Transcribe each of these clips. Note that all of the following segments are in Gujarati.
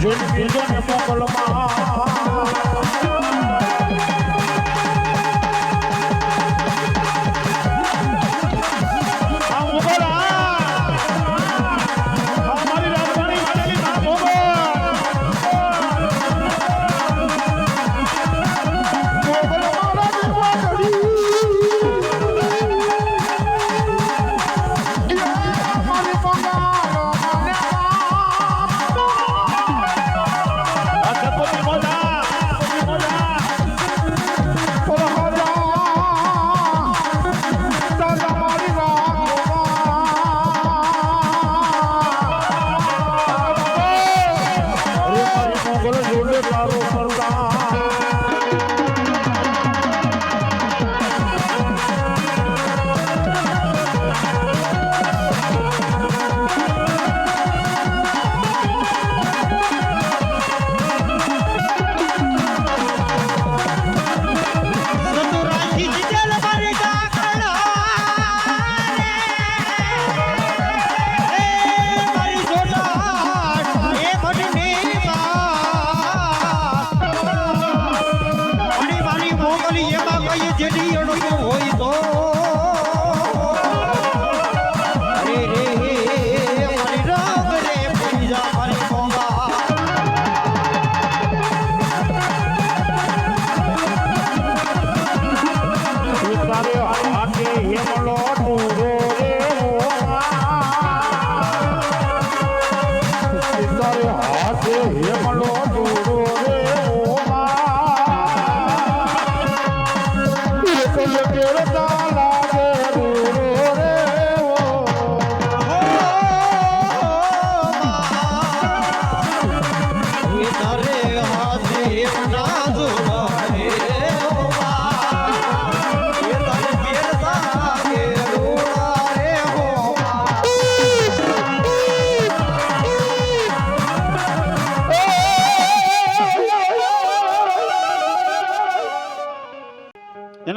જિંદગી જન્મ કલમાં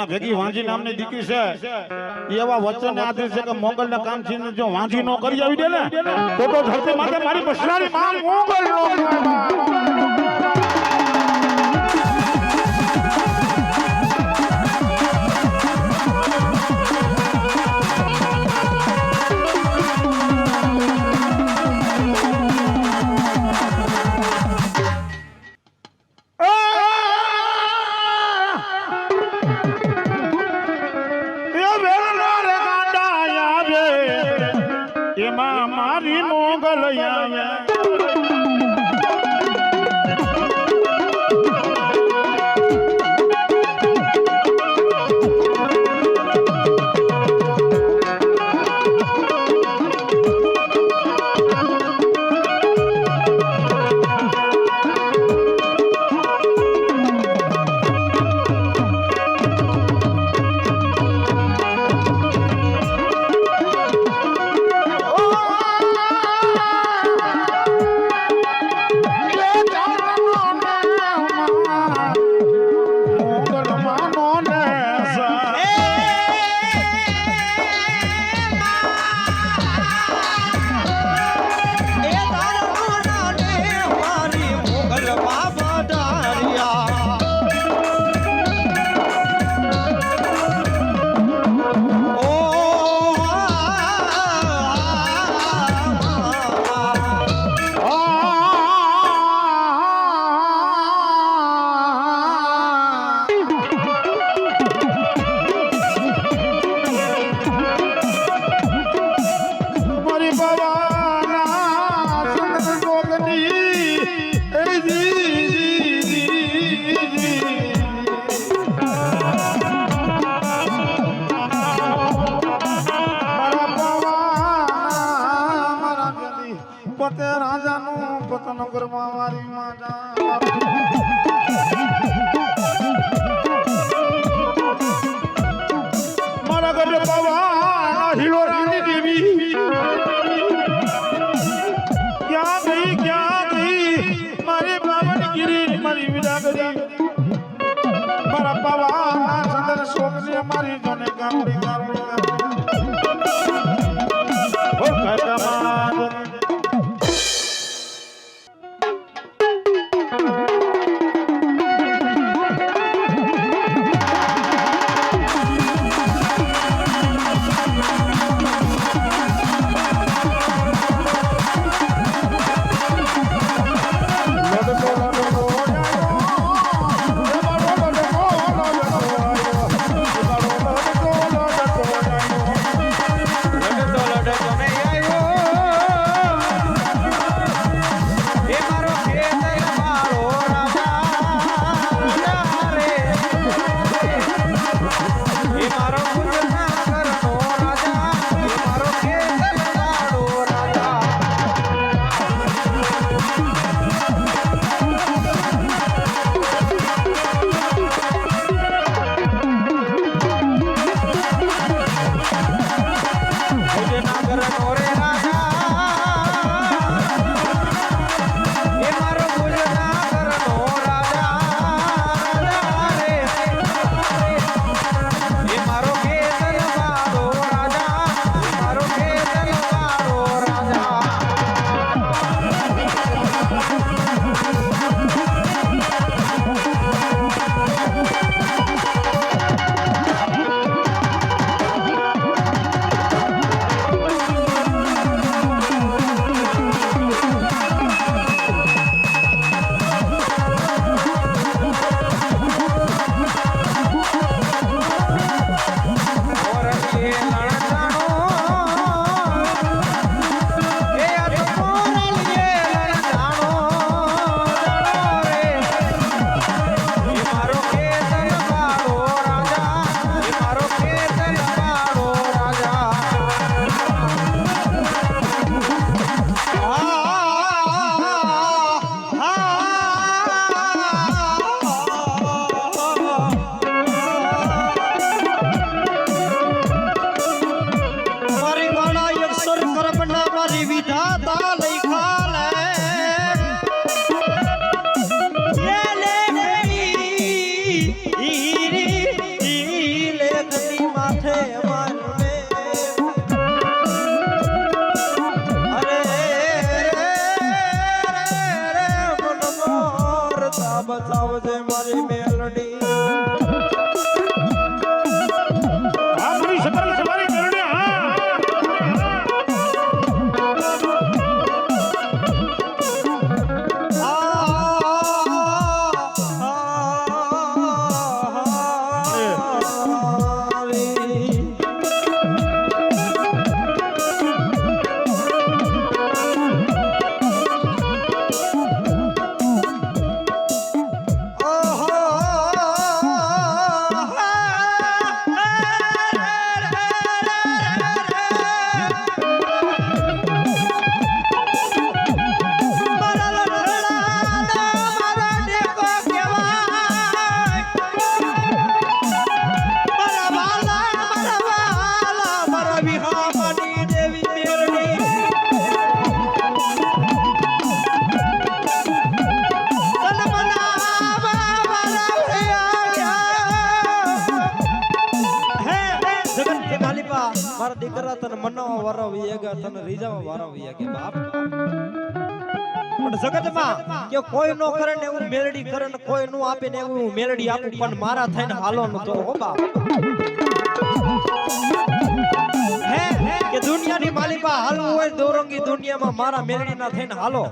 એના ભેગી વાંજી નામની છે. એવા વચન આધીન છે કે મોગલ ના કામથી જો વાંજી નો કરી આવી દે ને, તો ધરતી માથે મારી પછનારી મોગલ નો गुरु महामारी તને મનાવા વારો વિયેગા તને રીજાવા વારો વિયેગે બાપ. પણ જગતમાં કે કોઈ નો કરે ને એવું મેલડી કરે ને કોઈ નું આપે ને એવું મેલડી આપું, પણ મારા થઈને હાલો ન તો, હો બાપ. કે દુનિયાની માલિકા હાલવું હોય દોરંગી દુનિયામાં મારા મેલડીના થઈને હાલો.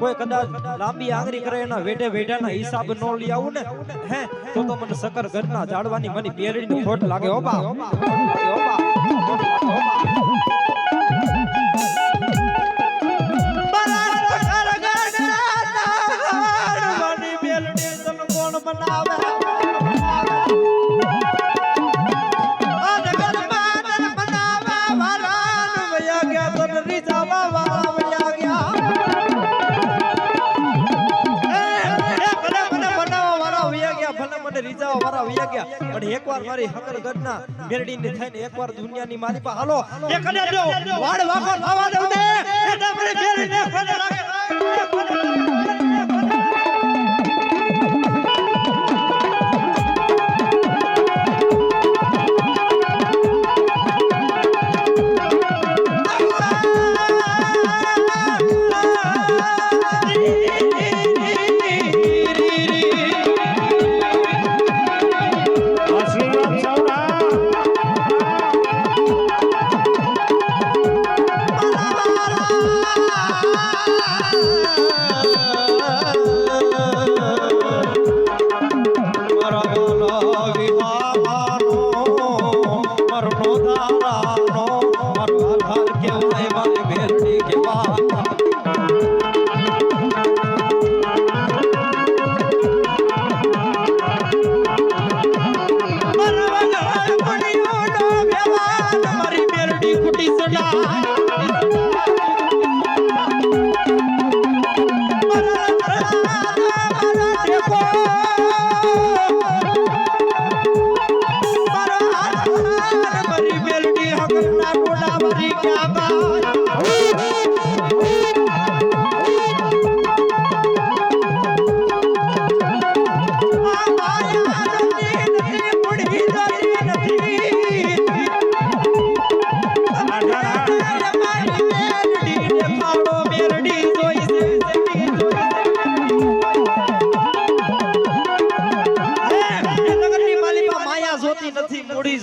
કોઈ કદાચ લાંબી આંગળી કરે એના વેઢે વેઢાના હિસાબ નો લઈ આવું ને હે તો તો મને સકર ઘરના જાડવાની મને મેલડીની ખોટ લાગે હો બા. બનાવે? રીઝાવા વાળા વયા. પણ એકવાર મારી હકરગઢના મેરડીને થઈને એકવાર દુનિયાની મારી પાસે હાલો એ કદાચ જો વાળ વાંકો થવા દઉં ને એટલે મારી મેરડી ને લાગે. આશીર્વાદ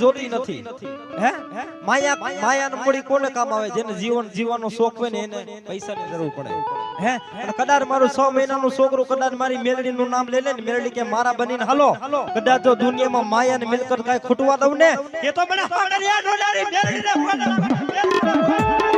નથી નથી. હે? માયા માયાનો મૂડી કોને કામ આવે? જેને જીવન જીવવાનો શોખ હોય ને એને પૈસાની જરૂર પડે. હે? અને કદાચ મારું 6 મહિનાનું છોકરો કદાચ મારી મેલડીનું નામ લઈ લે ને મેલડી કે મારા બનીને હાલો. કદાચ જો દુનિયામાં માયા ને મિલકત કાંઈ ખૂટવા દઉં ને, એ તો મને હાડરિયા ઢોડારી મેલડી ને